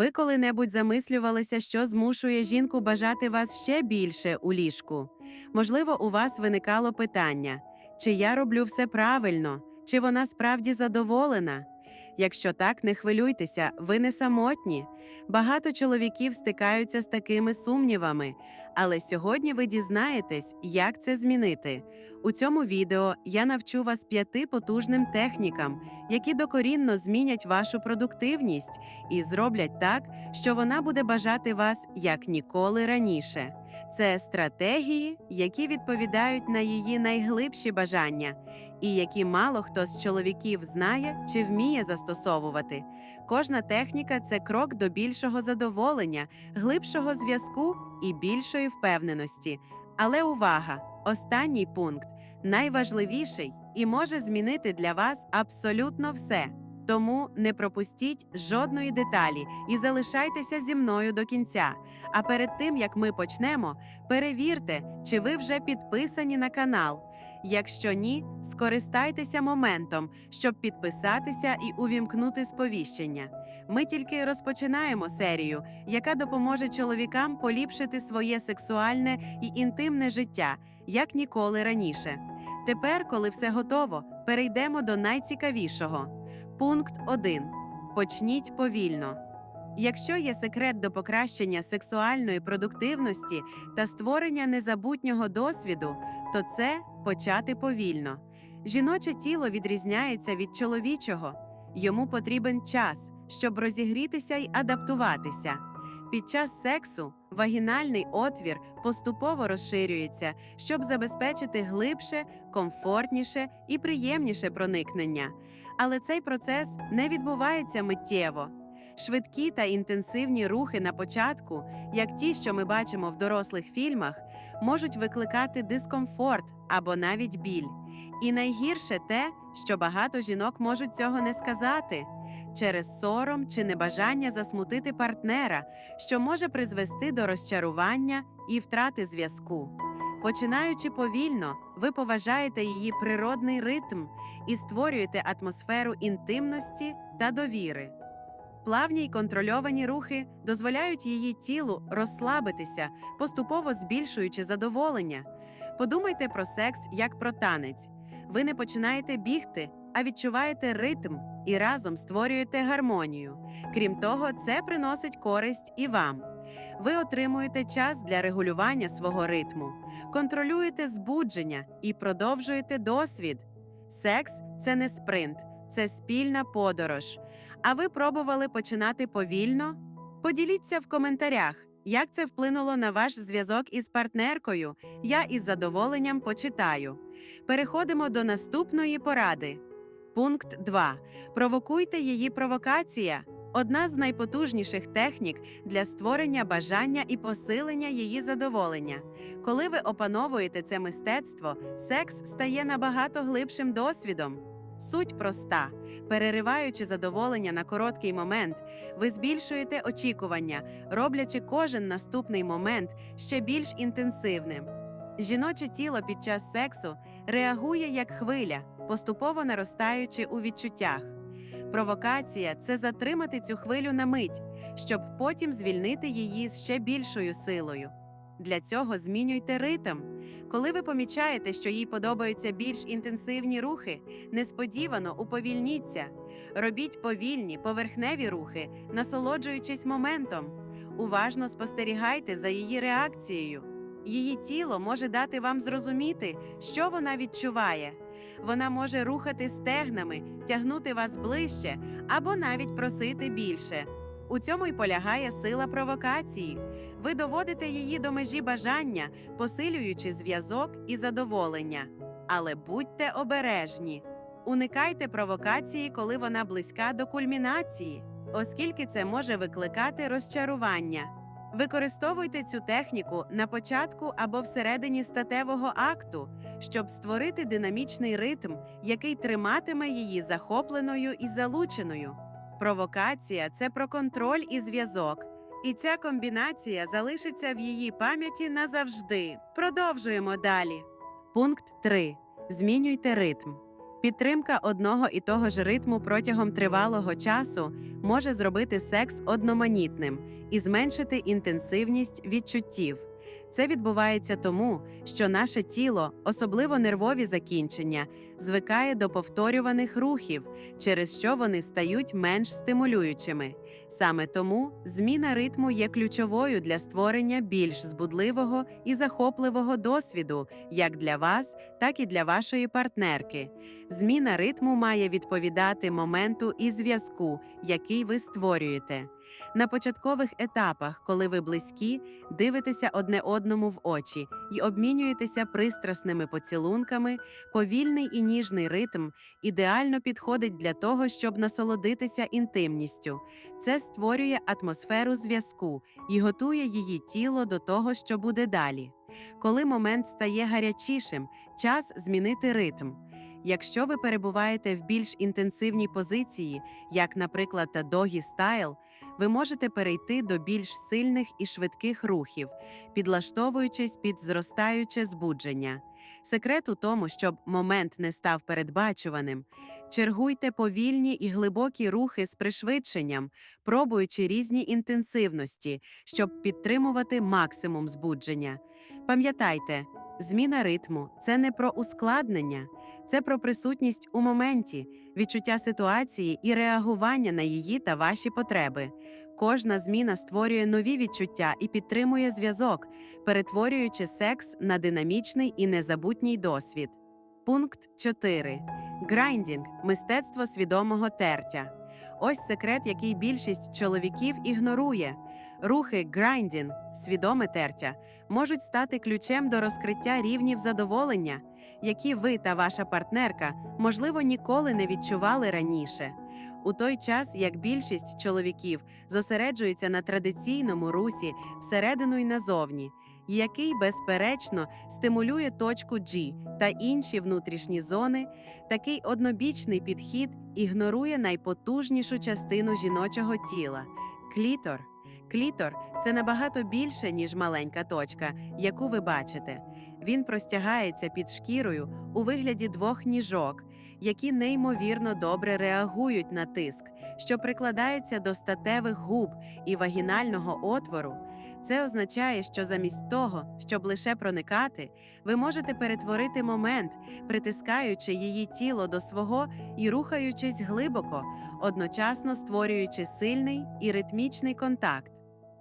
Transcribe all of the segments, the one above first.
Ви коли-небудь замислювалися, що змушує жінку бажати вас ще більше у ліжку? Можливо, у вас виникало питання, чи я роблю все правильно, чи вона справді задоволена? Якщо так, не хвилюйтеся, ви не самотні. Багато чоловіків стикаються з такими сумнівами, але сьогодні ви дізнаєтесь, як це змінити. У цьому відео я навчу вас п'яти потужним технікам, які докорінно змінять вашу продуктивність і зроблять так, що вона буде бажати вас як ніколи раніше. Це стратегії, які відповідають на її найглибші бажання, і які мало хто з чоловіків знає чи вміє застосовувати. Кожна техніка це крок до більшого задоволення, глибшого зв'язку і більшої впевненості. Але увага! Останній пункт найважливіший і може змінити для вас абсолютно все. Тому не пропустіть жодної деталі і залишайтеся зі мною до кінця. А перед тим як ми почнемо, перевірте, чи ви вже підписані на канал. Якщо ні, скористайтеся моментом, щоб підписатися і увімкнути сповіщення. Ми тільки розпочинаємо серію, яка допоможе чоловікам поліпшити своє сексуальне і інтимне життя як ніколи раніше. Тепер, коли все готово, перейдемо до найцікавішого. Пункт 1. Почніть повільно. Якщо є секрет до покращення сексуальної продуктивності та створення незабутнього досвіду, то це почати повільно. Жіноче тіло відрізняється від чоловічого, йому потрібен час, щоб розігрітися й адаптуватися. Під час сексу вагінальний отвір поступово розширюється, щоб забезпечити глибше, комфортніше і приємніше проникнення. Але цей процес не відбувається миттєво. Швидкі та інтенсивні рухи на початку, як ті, що ми бачимо в дорослих фільмах, можуть викликати дискомфорт або навіть біль. І найгірше те, що багато жінок можуть цього не сказати через сором чи небажання засмутити партнера, що може призвести до розчарування і втрати зв'язку. Починаючи повільно, ви поважаєте її природний ритм і створюєте атмосферу інтимності та довіри. Плавні й контрольовані рухи дозволяють її тілу розслабитися, поступово збільшуючи задоволення. Подумайте про секс як про танець. Ви не починаєте бігти, а відчуваєте ритм і разом створюєте гармонію. Крім того, це приносить користь і вам. Ви отримуєте час для регулювання свого ритму, контролюєте збудження і продовжуєте досвід. Секс це не спринт, це спільна подорож. А ви пробували починати повільно? Поділіться в коментарях, як це вплинуло на ваш зв'язок із партнеркою. Я із задоволенням почитаю. Переходимо до наступної поради. Пункт 2. Провокуйте її провокація. Одна з найпотужніших технік для створення бажання і посилення її задоволення. Коли ви опановуєте це мистецтво, секс стає набагато глибшим досвідом. Суть проста: перериваючи задоволення на короткий момент, ви збільшуєте очікування, роблячи кожен наступний момент ще більш інтенсивним. Жіноче тіло під час сексу реагує як хвиля, поступово наростаючи у відчуттях. Провокація це затримати цю хвилю на мить, щоб потім звільнити її з ще більшою силою. Для цього змінюйте ритм. Коли ви помічаєте, що їй подобаються більш інтенсивні рухи, несподівано уповільніться. Робіть повільні, поверхневі рухи, насолоджуючись моментом. Уважно спостерігайте за її реакцією. Її тіло може дати вам зрозуміти, що вона відчуває. Вона може рухати стегнами, тягнути вас ближче або навіть просити більше. У цьому й полягає сила провокації. Ви доводите її до межі бажання, посилюючи зв'язок і задоволення. Але будьте обережні. Уникайте провокації, коли вона близька до кульмінації, оскільки це може викликати розчарування. Використовуйте цю техніку на початку або всередині статевого акту, щоб створити динамічний ритм, який триматиме її захопленою і залученою. Провокація це про контроль і зв'язок. І ця комбінація залишиться в її пам'яті назавжди. Продовжуємо далі. Пункт 3. Змінюйте ритм. Підтримка одного і того ж ритму протягом тривалого часу може зробити секс одноманітним і зменшити інтенсивність відчуттів. Це відбувається тому, що наше тіло, особливо нервові закінчення, звикає до повторюваних рухів, через що вони стають менш стимулюючими. Саме тому зміна ритму є ключовою для створення більш збудливого і захопливого досвіду як для вас, так і для вашої партнерки. Зміна ритму має відповідати моменту і зв'язку, який ви створюєте. На початкових етапах, коли ви близькі, дивитеся одне одному в очі і обмінюєтеся пристрасними поцілунками, повільний і ніжний ритм ідеально підходить для того, щоб насолодитися інтимністю. Це створює атмосферу зв'язку і готує її тіло до того, що буде далі. Коли момент стає гарячішим, час змінити ритм. Якщо ви перебуваєте в більш інтенсивній позиції, як, наприклад, та догі стайл, ви можете перейти до більш сильних і швидких рухів, підлаштовуючись під зростаюче збудження. Секрет у тому, щоб момент не став передбачуваним. Чергуйте повільні і глибокі рухи з пришвидшенням, пробуючи різні інтенсивності, щоб підтримувати максимум збудження. Пам'ятайте, зміна ритму це не про ускладнення, це про присутність у моменті, відчуття ситуації і реагування на її та ваші потреби. Кожна зміна створює нові відчуття і підтримує зв'язок, перетворюючи секс на динамічний і незабутній досвід. Пункт 4. Грайндінг мистецтво свідомого тертя. Ось секрет, який більшість чоловіків ігнорує. Рухи грайндінг, свідоме тертя, можуть стати ключем до розкриття рівнів задоволення, які ви та ваша партнерка, можливо, ніколи не відчували раніше. У той час, як більшість чоловіків зосереджується на традиційному русі всередину й назовні, який, безперечно, стимулює точку G та інші внутрішні зони, такий однобічний підхід ігнорує найпотужнішу частину жіночого тіла клітор. Клітор це набагато більше, ніж маленька точка, яку ви бачите. Він простягається під шкірою у вигляді двох ніжок, які неймовірно добре реагують на тиск, що прикладається до статевих губ і вагінального отвору. Це означає, що замість того, щоб лише проникати, ви можете перетворити момент, притискаючи її тіло до свого і рухаючись глибоко, одночасно створюючи сильний і ритмічний контакт.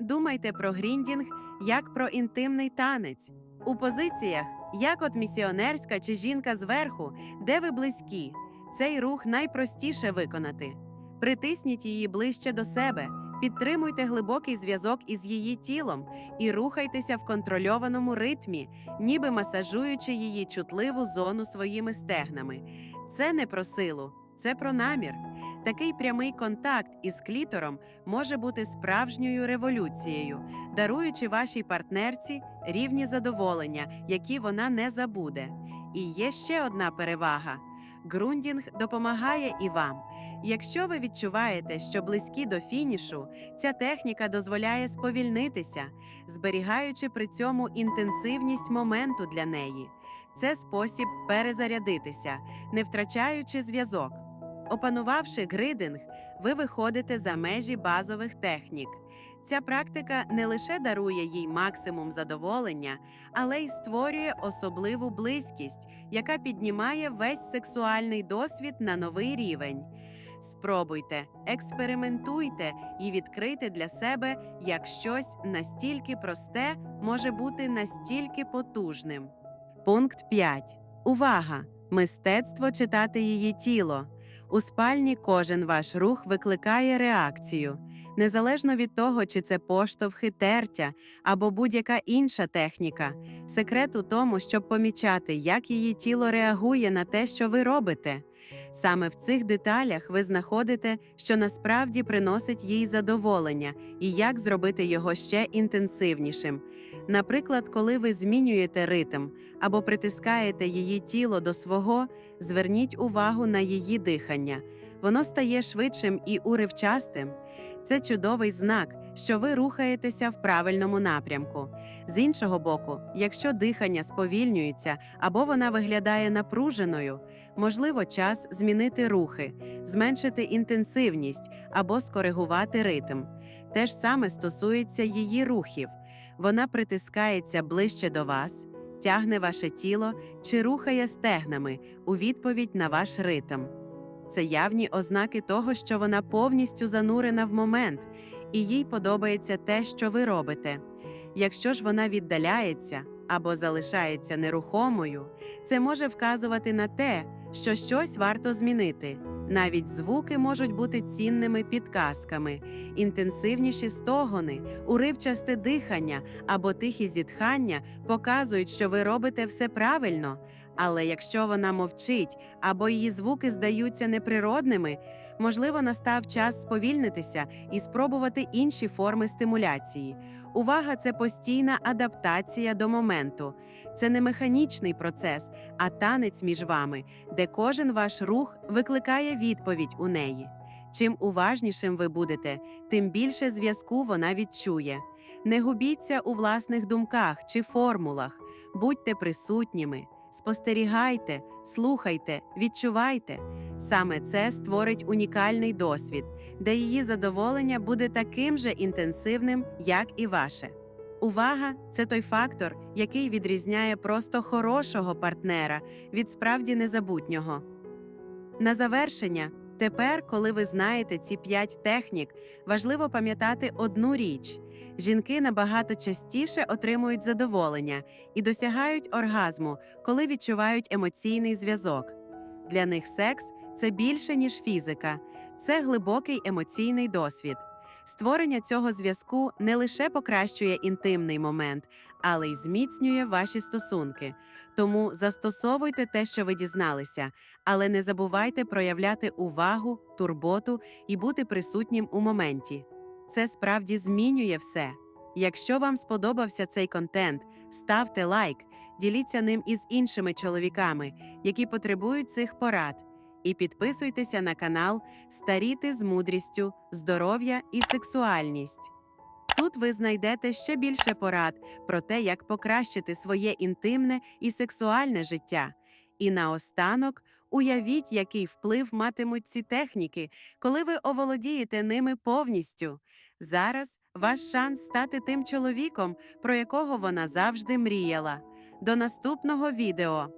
Думайте про гріндінг як про інтимний танець. У позиціях, як от місіонерська чи жінка зверху, де ви близькі, цей рух найпростіше виконати. Притисніть її ближче до себе, підтримуйте глибокий зв'язок із її тілом і рухайтеся в контрольованому ритмі, ніби масажуючи її чутливу зону своїми стегнами. Це не про силу, це про намір. Такий прямий контакт із клітором може бути справжньою революцією, даруючи вашій партнерці рівні задоволення, які вона не забуде. І є ще одна перевага: ґрундінг допомагає і вам. Якщо ви відчуваєте, що близькі до фінішу, ця техніка дозволяє сповільнитися, зберігаючи при цьому інтенсивність моменту для неї. Це спосіб перезарядитися, не втрачаючи зв'язок. Опанувавши гридинг, ви виходите за межі базових технік. Ця практика не лише дарує їй максимум задоволення, але й створює особливу близькість, яка піднімає весь сексуальний досвід на новий рівень. Спробуйте, експериментуйте і відкрийте для себе, як щось настільки просте може бути настільки потужним. Пункт 5. Увага! Мистецтво читати її тіло. У спальні кожен ваш рух викликає реакцію. Незалежно від того, чи це поштовхи тертя або будь-яка інша техніка. Секрет у тому, щоб помічати, як її тіло реагує на те, що ви робите. Саме в цих деталях ви знаходите, що насправді приносить їй задоволення і як зробити його ще інтенсивнішим. Наприклад, коли ви змінюєте ритм або притискаєте її тіло до свого, зверніть увагу на її дихання. Воно стає швидшим і уривчастим. Це чудовий знак, що ви рухаєтеся в правильному напрямку. З іншого боку, якщо дихання сповільнюється або вона виглядає напруженою, Можливо, час змінити рухи, зменшити інтенсивність або скоригувати ритм. Те ж саме стосується її рухів. Вона притискається ближче до вас, тягне ваше тіло чи рухає стегнами у відповідь на ваш ритм. Це явні ознаки того, що вона повністю занурена в момент, і їй подобається те, що ви робите. Якщо ж вона віддаляється або залишається нерухомою, це може вказувати на те, що щось варто змінити. Навіть звуки можуть бути цінними підказками, інтенсивніші стогони, уривчасте дихання або тихі зітхання показують, що ви робите все правильно. Але якщо вона мовчить або її звуки здаються неприродними, можливо, настав час сповільнитися і спробувати інші форми стимуляції. Увага це постійна адаптація до моменту. Це не механічний процес, а танець між вами, де кожен ваш рух викликає відповідь у неї. Чим уважнішим ви будете, тим більше зв'язку вона відчує. Не губіться у власних думках чи формулах, будьте присутніми, спостерігайте, слухайте, відчувайте. Саме це створить унікальний досвід, де її задоволення буде таким же інтенсивним, як і ваше. Увага це той фактор, який відрізняє просто хорошого партнера від справді незабутнього. На завершення, тепер, коли ви знаєте ці п'ять технік, важливо пам'ятати одну річ: жінки набагато частіше отримують задоволення і досягають оргазму, коли відчувають емоційний зв'язок. Для них секс це більше, ніж фізика, це глибокий емоційний досвід. Створення цього зв'язку не лише покращує інтимний момент, але й зміцнює ваші стосунки. Тому застосовуйте те, що ви дізналися, але не забувайте проявляти увагу, турботу і бути присутнім у моменті. Це справді змінює все. Якщо вам сподобався цей контент, ставте лайк, діліться ним із іншими чоловіками, які потребують цих порад. І підписуйтеся на канал Старіти з мудрістю, здоров'я і сексуальність. Тут ви знайдете ще більше порад про те, як покращити своє інтимне і сексуальне життя. І наостанок уявіть, який вплив матимуть ці техніки, коли ви оволодієте ними повністю. Зараз ваш шанс стати тим чоловіком, про якого вона завжди мріяла. До наступного відео!